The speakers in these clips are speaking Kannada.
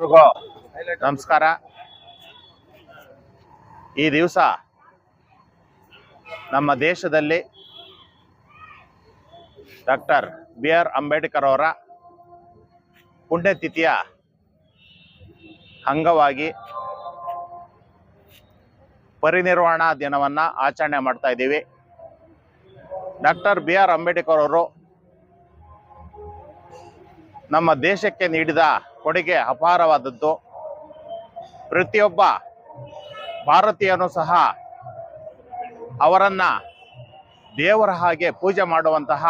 ನಮಸ್ಕಾರ. ಈ ದಿವಸ ನಮ್ಮ ದೇಶದಲ್ಲಿ ಡಾಕ್ಟರ್ ಬಿ ಆರ್ ಅಂಬೇಡ್ಕರ್ ಅವರ ಪುಣ್ಯತಿಥಿಯ ಅಂಗವಾಗಿ ಪರಿನಿರ್ವಹಣಾ ದಿನವನ್ನು ಆಚರಣೆ ಮಾಡ್ತಾ ಇದ್ದೀವಿ. ಡಾಕ್ಟರ್ ಬಿ ಆರ್ ಅಂಬೇಡ್ಕರ್ ಅವರು ನಮ್ಮ ದೇಶಕ್ಕೆ ನೀಡಿದ ಕೊಡುಗೆ ಅಪಾರವಾದದ್ದು. ಪ್ರತಿಯೊಬ್ಬ ಭಾರತೀಯನೂ ಸಹ ಅವರನ್ನ ದೇವರ ಹಾಗೆ ಪೂಜೆ ಮಾಡುವಂತಹ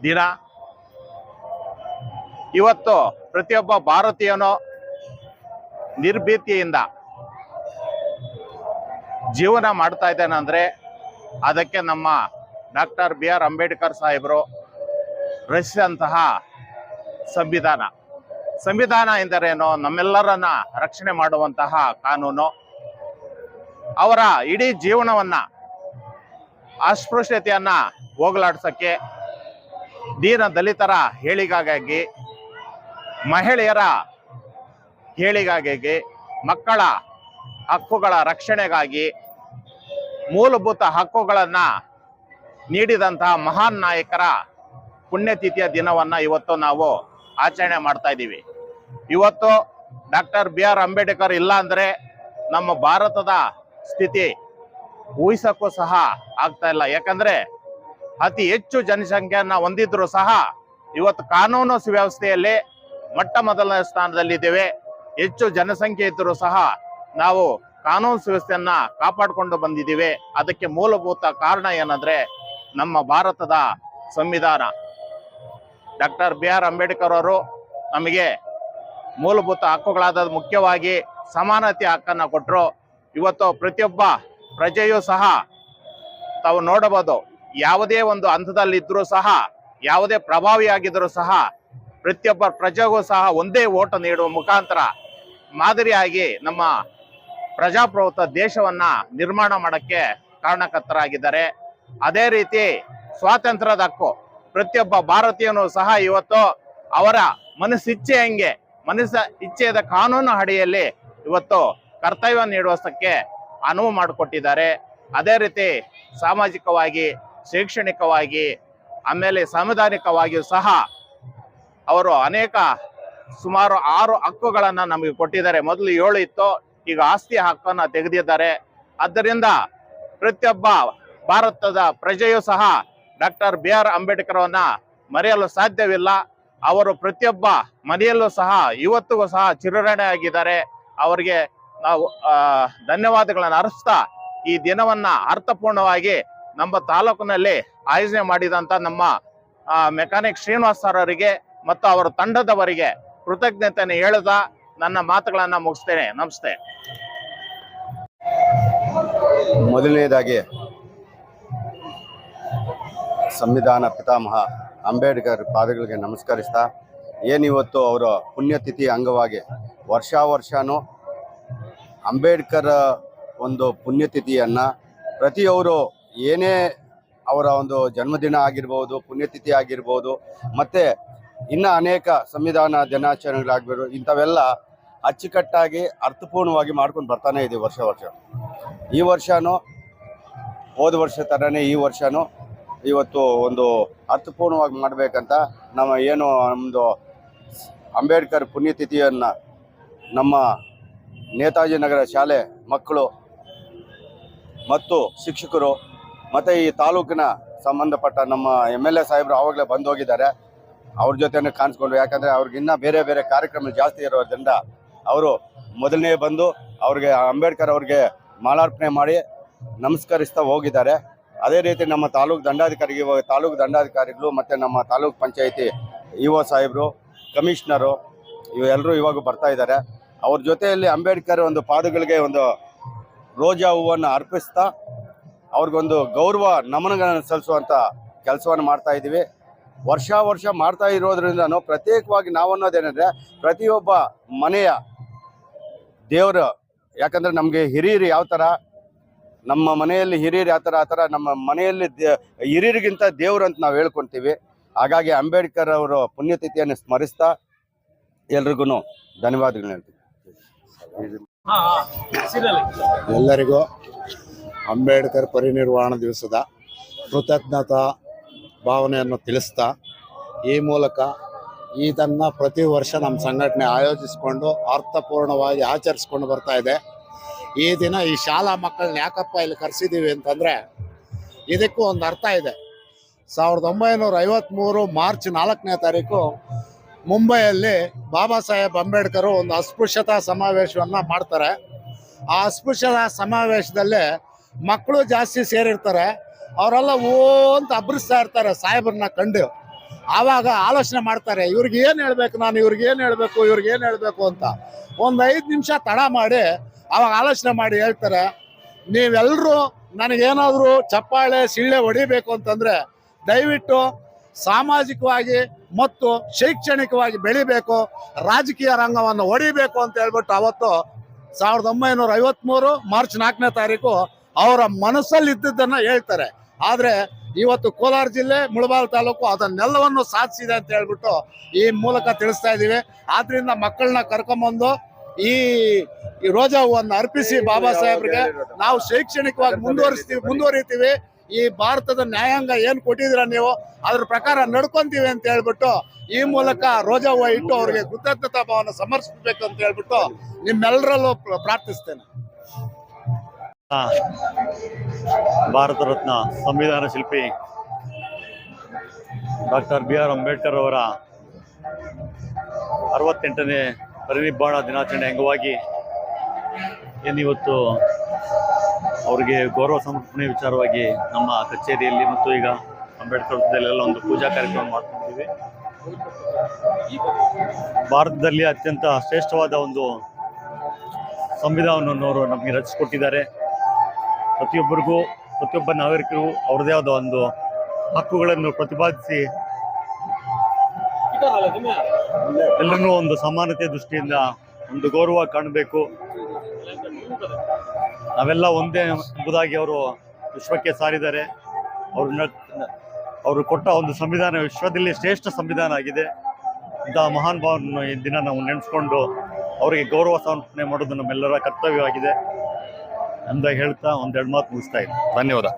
ದಿನ. ಇವತ್ತು ಪ್ರತಿಯೊಬ್ಬ ಭಾರತೀಯನೂ ನಿರ್ಭೀತಿಯಿಂದ ಜೀವನ ಮಾಡ್ತಾ ಇದ್ದಾನೆ ಅಂದರೆ ಅದಕ್ಕೆ ನಮ್ಮ ಡಾಕ್ಟರ್ ಬಿ ಆರ್ ಅಂಬೇಡ್ಕರ್ ಸಾಹೇಬರು ರಚಿಸಿದಂತಹ ಸಂವಿಧಾನ. ಸಂವಿಧಾನ ಎಂದರೇನು ನಮ್ಮೆಲ್ಲರನ್ನ ರಕ್ಷಣೆ ಮಾಡುವಂತಹ ಕಾನೂನು. ಅವರ ಇಡೀ ಜೀವನವನ್ನ ಅಸ್ಪೃಶ್ಯತೆಯನ್ನ ಹೋಗಲಾಡ್ಸಕ್ಕೆ ದೀನ ದಲಿತರ ಹೇಳಿಗಾಗಿ ಮಹಿಳೆಯರ ಹೇಳಿಗಾಗಿ ಮಕ್ಕಳ ಹಕ್ಕುಗಳ ರಕ್ಷಣೆಗಾಗಿ, ಮೂಲಭೂತ ಹಕ್ಕುಗಳನ್ನ ನೀಡಿದಂತಹ ಮಹಾನ್ ನಾಯಕರ ಪುಣ್ಯತಿಥಿಯ ದಿನವನ್ನ ಇವತ್ತು ನಾವು ಆಚರಣೆ ಮಾಡ್ತಾ ಇದ್ದೀವಿ. ಇವತ್ತು ಡಾಕ್ಟರ್ ಬಿ ಆರ್ ಅಂಬೇಡ್ಕರ್ ಇಲ್ಲ ಅಂದ್ರೆ ನಮ್ಮ ಭಾರತದ ಸ್ಥಿತಿ ಊಹಿಸಕ್ಕೂ ಸಹ ಆಗ್ತಾ ಇಲ್ಲ. ಯಾಕಂದ್ರೆ ಅತಿ ಹೆಚ್ಚು ಜನಸಂಖ್ಯೆಯನ್ನ ಹೊಂದಿದ್ರು ಸಹ ಇವತ್ತು ಕಾನೂನು ಸುವ್ಯವಸ್ಥೆಯಲ್ಲಿ ಮೊಟ್ಟ ಮೊದಲನೇ ಸ್ಥಾನದಲ್ಲಿದ್ದೇವೆ. ಹೆಚ್ಚು ಜನಸಂಖ್ಯೆ ಇದ್ದರೂ ಸಹ ನಾವು ಕಾನೂನು ಸುವ್ಯವಸ್ಥೆಯನ್ನ ಕಾಪಾಡಿಕೊಂಡು ಬಂದಿದ್ದೀವಿ. ಅದಕ್ಕೆ ಮೂಲಭೂತ ಕಾರಣ ಏನಂದ್ರೆ ನಮ್ಮ ಭಾರತದ ಸಂವಿಧಾನ. ಡಾಕ್ಟರ್ ಬಿ ಆರ್ ಅಂಬೇಡ್ಕರ್ ಅವರು ನಮಗೆ ಮೂಲಭೂತ ಹಕ್ಕುಗಳಾದ ಮುಖ್ಯವಾಗಿ ಸಮಾನತೆ ಹಕ್ಕನ್ನು ಕೊಟ್ಟರು ಇವತ್ತು ಪ್ರತಿಯೊಬ್ಬ ಪ್ರಜೆಯೂ ಸಹ ತಾವು ನೋಡಬಹುದು, ಯಾವುದೇ ಒಂದು ಹಂತದಲ್ಲಿದ್ದರೂ ಸಹ, ಯಾವುದೇ ಪ್ರಭಾವಿಯಾಗಿದ್ದರೂ ಸಹ, ಪ್ರತಿಯೊಬ್ಬ ಪ್ರಜೆಗೂ ಸಹ ಒಂದೇ ಓಟ ನೀಡುವ ಮುಖಾಂತರ ಮಾದರಿಯಾಗಿ ನಮ್ಮ ಪ್ರಜಾಪ್ರಭುತ್ವ ದೇಶವನ್ನ ನಿರ್ಮಾಣ ಮಾಡಕ್ಕೆ ಕಾರಣಕರ್ತರಾಗಿದ್ದಾರೆ. ಅದೇ ರೀತಿ ಸ್ವಾತಂತ್ರ್ಯದ ಹಕ್ಕು ಪ್ರತಿಯೊಬ್ಬ ಭಾರತೀಯನು ಸಹ ಇವತ್ತು ಅವರ ಮನಸ್ಸಿಚ್ಛೆ ಹಂಗೆ, ಮನಸ್ಸ ಇಚ್ಛೆಯದ ಕಾನೂನು ಅಡಿಯಲ್ಲಿ ಇವತ್ತು ಕರ್ತವ್ಯ ನೀಡುವಷ್ಟಕ್ಕೆ ಅನುವು ಮಾಡಿಕೊಟ್ಟಿದ್ದಾರೆ. ಅದೇ ರೀತಿ ಸಾಮಾಜಿಕವಾಗಿ, ಶೈಕ್ಷಣಿಕವಾಗಿ, ಆಮೇಲೆ ಸಾಂವಿಧಾನಿಕವಾಗಿಯೂ ಸಹ ಅವರು ಅನೇಕ ಸುಮಾರು ಆರು ಹಕ್ಕುಗಳನ್ನು ನಮಗೆ ಕೊಟ್ಟಿದ್ದಾರೆ. ಮೊದಲು ಏಳು ಇತ್ತು, ಈಗ ಆಸ್ತಿ ಹಕ್ಕನ್ನ ತೆಗೆದಿದ್ದಾರೆ. ಆದ್ದರಿಂದ ಪ್ರತಿಯೊಬ್ಬ ಭಾರತದ ಪ್ರಜೆಯೂ ಸಹ ಡಾಕ್ಟರ್ ಬಿ ಆರ್ ಅಂಬೇಡ್ಕರ್ ಅವನ್ನ ಮರೆಯಲು ಸಾಧ್ಯವಿಲ್ಲ. ಅವರು ಪ್ರತಿಯೊಬ್ಬ ಮನೆಯಲ್ಲೂ ಸಹ, ಇವತ್ತಿಗೂ ಸಹ ಚಿರಣೆ ಆಗಿದ್ದಾರೆ ಅವರಿಗೆ ನಾವು ಧನ್ಯವಾದಗಳನ್ನು ಅರ್ಸ್ತಾ ಈ ದಿನವನ್ನ ಅರ್ಥಪೂರ್ಣವಾಗಿ ನಮ್ಮ ತಾಲೂಕಿನಲ್ಲಿ ಆಯೋಜನೆ ಮಾಡಿದಂತ ನಮ್ಮ ಮೆಕ್ಯಾನಿಕ್ ಶ್ರೀನಿವಾಸ್ ಸರ್ ಅವರಿಗೆ ಮತ್ತು ಅವರ ತಂಡದವರಿಗೆ ಕೃತಜ್ಞತೆಯನ್ನು ಹೇಳುತ್ತಾ ನನ್ನ ಮಾತುಗಳನ್ನು ಮುಗಿಸ್ತೇನೆ. ನಮಸ್ತೆ. ಮೊದಲನೇದಾಗಿ ಸಂವಿಧಾನ ಪಿತಾಮಹ ಅಂಬೇಡ್ಕರ್ ಪಾದಗಳಿಗೆ ನಮಸ್ಕರಿಸ್ತಾ ಏನಿವತ್ತು ಅವರ ಪುಣ್ಯತಿಥಿ ಅಂಗವಾಗಿ ವರ್ಷ ವರ್ಷನೂ ಅಂಬೇಡ್ಕರ್ ಒಂದು ಪುಣ್ಯತಿಥಿಯನ್ನು ಪ್ರತಿಯವರು ಏನೇ ಅವರ ಒಂದು ಜನ್ಮದಿನ ಆಗಿರ್ಬೋದು, ಪುಣ್ಯತಿಥಿ ಆಗಿರ್ಬೋದು, ಮತ್ತು ಇನ್ನು ಅನೇಕ ಸಂವಿಧಾನ ದಿನಾಚರಣೆಗಳಾಗಿರ್ಬೋದು ಇಂಥವೆಲ್ಲ ಅಚ್ಚುಕಟ್ಟಾಗಿ, ಅರ್ಥಪೂರ್ಣವಾಗಿ ಮಾಡ್ಕೊಂಡು ಬರ್ತಾನೆ ಇದೆ ವರ್ಷ ವರ್ಷ ಈ ವರ್ಷನೂ ಹೋದ ವರ್ಷ ಥರನೇ ಈ ವರ್ಷನೂ ಇವತ್ತು ಒಂದು ಅರ್ಥಪೂರ್ಣವಾಗಿ ಮಾಡಬೇಕಂತ ನಮ್ಮ ಏನು ನಮ್ಮದು ಅಂಬೇಡ್ಕರ್ ಪುಣ್ಯತಿಥಿಯನ್ನು ನಮ್ಮ ನೇತಾಜಿ ನಗರ ಶಾಲೆ ಮಕ್ಕಳು ಮತ್ತು ಶಿಕ್ಷಕರು ಮತ್ತು ಈ ತಾಲೂಕಿನ ಸಂಬಂಧಪಟ್ಟ ನಮ್ಮ ಎಂ ಎಲ್ ಎ ಸಾಹೇಬರು ಆವಾಗಲೇ ಬಂದು ಹೋಗಿದ್ದಾರೆ. ಅವ್ರ ಜೊತೆನೇ ಕಾಣಿಸ್ಕೊಂಡು ಯಾಕಂದರೆ ಅವ್ರಿಗಿನ್ನ ಬೇರೆ ಬೇರೆ ಕಾರ್ಯಕ್ರಮ ಜಾಸ್ತಿ ಇರೋದ್ರಿಂದ ಅವರು ಮೊದಲನೇ ಬಂದು ಅವ್ರಿಗೆ ಅಂಬೇಡ್ಕರ್ ಅವ್ರಿಗೆ ಮಾಲಾರ್ಪಣೆ ಮಾಡಿ ನಮಸ್ಕರಿಸ್ತಾ ಹೋಗಿದ್ದಾರೆ. ಅದೇ ರೀತಿ ನಮ್ಮ ತಾಲೂಕು ದಂಡಾಧಿಕಾರಿಗೆ ತಾಲೂಕು ದಂಡಾಧಿಕಾರಿಗಳು ಮತ್ತು ನಮ್ಮ ತಾಲೂಕು ಪಂಚಾಯಿತಿ ಇ ಒ ಸಾಹೇಬರು, ಕಮಿಷನರು ಇವೆಲ್ಲರೂ ಇವಾಗ ಬರ್ತಾ ಇದ್ದಾರೆ. ಅವ್ರ ಜೊತೆಯಲ್ಲಿ ಅಂಬೇಡ್ಕರ್ ಒಂದು ಪಾದಗಳಿಗೆ ಒಂದು ರೋಜಾ ಹೂವನ್ನು ಅರ್ಪಿಸ್ತಾ ಅವ್ರಿಗೊಂದು ಗೌರವ ನಮನಗಳನ್ನು ಸಲ್ಲಿಸುವಂಥ ಕೆಲಸವನ್ನು ಮಾಡ್ತಾ ಇದ್ದೀವಿ. ವರ್ಷ ವರ್ಷ ಮಾಡ್ತಾ ಇರೋದ್ರಿಂದ ಪ್ರತ್ಯೇಕವಾಗಿ ನಾವನ್ನೋದೇನೆಂದರೆ ಪ್ರತಿಯೊಬ್ಬ ಮನೆಯ ದೇವರು, ಯಾಕಂದರೆ ನಮಗೆ ಹಿರಿಯರು ಯಾವ ಥರ ನಮ್ಮ ಮನೆಯಲ್ಲಿ ಹಿರಿಯರು ಆ ಥರ ಆ ಥರ ನಮ್ಮ ಮನೆಯಲ್ಲಿ ದೇ ಹಿರಿಯರಿಗಿಂತ ದೇವರು ಅಂತ ನಾವು ಹೇಳ್ಕೊಳ್ತೀವಿ. ಹಾಗಾಗಿ ಅಂಬೇಡ್ಕರ್ ಅವರ ಪುಣ್ಯತಿಥಿಯನ್ನು ಸ್ಮರಿಸ್ತಾ ಎಲ್ರಿಗೂ ಧನ್ಯವಾದಗಳು ಹೇಳ್ತೀವಿ ಎಲ್ಲರಿಗೂ ಅಂಬೇಡ್ಕರ್ ಪರಿನಿರ್ವಾಣ ದಿವಸದ ಕೃತಜ್ಞತಾ ಭಾವನೆಯನ್ನು ತಿಳಿಸ್ತಾ ಈ ಮೂಲಕ ಇದನ್ನು ಪ್ರತಿ ವರ್ಷ ನಮ್ಮ ಸಂಘಟನೆ ಆಯೋಜಿಸಿಕೊಂಡು ಅರ್ಥಪೂರ್ಣವಾಗಿ ಆಚರಿಸ್ಕೊಂಡು ಬರ್ತಾ ಇದೆ. ಈ ದಿನ ಈ ಶಾಲಾ ಮಕ್ಕಳನ್ನ ಯಾಕಪ್ಪ ಇಲ್ಲಿ ಕರೆಸಿದ್ದೀವಿ ಅಂತಂದರೆ ಇದಕ್ಕೂ ಒಂದು ಅರ್ಥ ಇದೆ. ಸಾವಿರದ ಒಂಬೈನೂರ ಐವತ್ತ್ಮೂರು ಮಾರ್ಚ್ ನಾಲ್ಕನೇ ತಾರೀಕು ಮುಂಬೈಯಲ್ಲಿ ಬಾಬಾ ಸಾಹೇಬ್ ಅಂಬೇಡ್ಕರ್ ಒಂದು ಅಸ್ಪೃಶ್ಯತಾ ಸಮಾವೇಶವನ್ನು ಮಾಡ್ತಾರೆ. ಆ ಅಸ್ಪೃಶ್ಯತಾ ಸಮಾವೇಶದಲ್ಲಿ ಮಕ್ಕಳು ಜಾಸ್ತಿ ಸೇರಿರ್ತಾರೆ. ಅವರೆಲ್ಲ ಓ ಅಂತ ಅಬ್ರಿಸ್ತಾ ಇರ್ತಾರೆ ಸಾಹೇಬ್ರನ್ನ ಕಂಡು. ಆವಾಗ ಆಲೋಚನೆ ಮಾಡ್ತಾರೆ, ಇವ್ರಿಗೆ ಏನು ಹೇಳ್ಬೇಕು ನಾನು? ಇವ್ರಿಗೆ ಏನು ಹೇಳ್ಬೇಕು? ಇವ್ರಿಗೆ ಏನು ಹೇಳ್ಬೇಕು? ಅಂತ. ಒಂದು ಐದು ನಿಮಿಷ ತಡ ಮಾಡಿ ಅವಾಗ ಆಲೋಚನೆ ಮಾಡಿ ಹೇಳ್ತಾರೆ ನೀವೆಲ್ಲರೂ ನನಗೇನಾದರೂ ಚಪ್ಪಾಳೆ ಸಿಳ್ಳೆ ಹೊಡಿಬೇಕು ಅಂತಂದ್ರೆ ದಯವಿಟ್ಟು ಸಾಮಾಜಿಕವಾಗಿ ಮತ್ತು ಶೈಕ್ಷಣಿಕವಾಗಿ ಬೆಳಿಬೇಕು, ರಾಜಕೀಯ ರಂಗವನ್ನು ಹೊಡಿಬೇಕು ಅಂತ ಹೇಳ್ಬಿಟ್ಟು ಅವತ್ತು ಸಾವಿರದ ಒಂಬೈನೂರ ಐವತ್ಮೂರು ಮಾರ್ಚ್ ನಾಲ್ಕನೇ ತಾರೀಕು ಅವರ ಮನಸ್ಸಲ್ಲಿ ಇದ್ದಿದ್ದನ್ನು ಹೇಳ್ತಾರೆ. ಆದ್ರೆ ಇವತ್ತು ಕೋಲಾರ ಜಿಲ್ಲೆ ಮುಳಬಾಲ್ ತಾಲೂಕು ಅದನ್ನೆಲ್ಲವನ್ನು ಸಾಧಿಸಿದೆ ಅಂತ ಹೇಳ್ಬಿಟ್ಟು ಈ ಮೂಲಕ ತಿಳಿಸ್ತಾ ಇದ್ದೀವಿ. ಆದ್ರಿಂದ ಮಕ್ಕಳನ್ನ ಕರ್ಕೊಂಬಂದು ಈ ರೋಜಾ ಹೂವನ್ನು ಅರ್ಪಿಸಿ ಬಾಬಾ ಸಾಹೇಬ್ರಿಗೆ ನಾವು ಶೈಕ್ಷಣಿಕವಾಗಿ ಮುಂದುವರಿಸ್ತೀವಿ, ಮುಂದುವರಿತೀವಿ. ಈ ಭಾರತದ ನ್ಯಾಯಾಂಗ ಏನ್ ಕೊಟ್ಟಿದಿರ ನೀವು, ಅದ್ರ ಪ್ರಕಾರ ನಡ್ಕೊಂತೀವಿ ಅಂತ ಹೇಳ್ಬಿಟ್ಟು ಈ ಮೂಲಕ ರೋಜಾ ಹೂವ ಇಟ್ಟು ಅವ್ರಿಗೆ ಕೃತಜ್ಞತಾ ಭಾವನ ಸಮರ್ಪಿಸಬೇಕು ಅಂತ ಹೇಳ್ಬಿಟ್ಟು ನಿಮ್ಮೆಲ್ಲರಲ್ಲೂ ಪ್ರ- ಪ್ರಾರ್ಥಿಸ್ತೇನೆ. ಭಾರತ ರತ್ನ ಸಂವಿಧಾನ ಶಿಲ್ಪಿ ಡಾಕ್ಟರ್ ಬಿ ಆರ್ ಅಂಬೇಡ್ಕರ್ ಅವರ ಅರವತ್ತೆಂಟನೇ ಪರಿನಿಬ್ಬಾಣ ದಿನಾಚರಣೆ ಅಂಗವಾಗಿ ಏನಿವತ್ತು ಅವರಿಗೆ ಗೌರವ ಸಮರ್ಪಣೆ ವಿಚಾರವಾಗಿ ನಮ್ಮ ಕಚೇರಿಯಲ್ಲಿ ಮತ್ತು ಈಗ ಅಂಬೇಡ್ಕರ್ ವೃತ್ತದಲ್ಲೆಲ್ಲ ಒಂದು ಪೂಜಾ ಕಾರ್ಯಕ್ರಮ ಮಾಡ್ತಿದ್ದೀವಿ. ಭಾರತದಲ್ಲಿ ಅತ್ಯಂತ ಶ್ರೇಷ್ಠವಾದ ಒಂದು ಸಂವಿಧಾನವನ್ನು ಅವರು ನಮಗೆ ರಚಿಸಿಕೊಟ್ಟಿದ್ದಾರೆ. ಪ್ರತಿಯೊಬ್ಬರಿಗೂ, ಪ್ರತಿಯೊಬ್ಬ ನಾಗರಿಕರಿಗೂ ಅವ್ರದೇ ಆದ ಒಂದು ಹಕ್ಕುಗಳನ್ನು ಪ್ರತಿಪಾದಿಸಿ ಎಲ್ಲರೂ ಒಂದು ಸಮಾನತೆ ದೃಷ್ಟಿಯಿಂದ ಒಂದು ಗೌರವ ಕಾಣಬೇಕು. ನಾವೆಲ್ಲ ಒಂದೇ ಎಂಬುದಾಗಿ ಅವರು ವಿಶ್ವಕ್ಕೆ ಸಾರಿದ್ದಾರೆ. ಅವರು ಅವರು ಕೊಟ್ಟ ಒಂದು ಸಂವಿಧಾನ ವಿಶ್ವದಲ್ಲಿ ಶ್ರೇಷ್ಠ ಸಂವಿಧಾನ ಆಗಿದೆ. ಇಂತಹ ಮಹಾನ್ ಭಾವನ ಈ ದಿನ ನಾವು ನೆನೆಸ್ಕೊಂಡು ಅವರಿಗೆ ಗೌರವ ಸಮರ್ಪಣೆ ಮಾಡೋದು ನಮ್ಮೆಲ್ಲರ ಕರ್ತವ್ಯವಾಗಿದೆ. ಅಂತ ಹೇಳ್ತಾ ಒಂದೆರಡು ಮಾತು ಮುಗಿಸ್ತಾ ಇದ್ದೀನಿ. ಧನ್ಯವಾದ.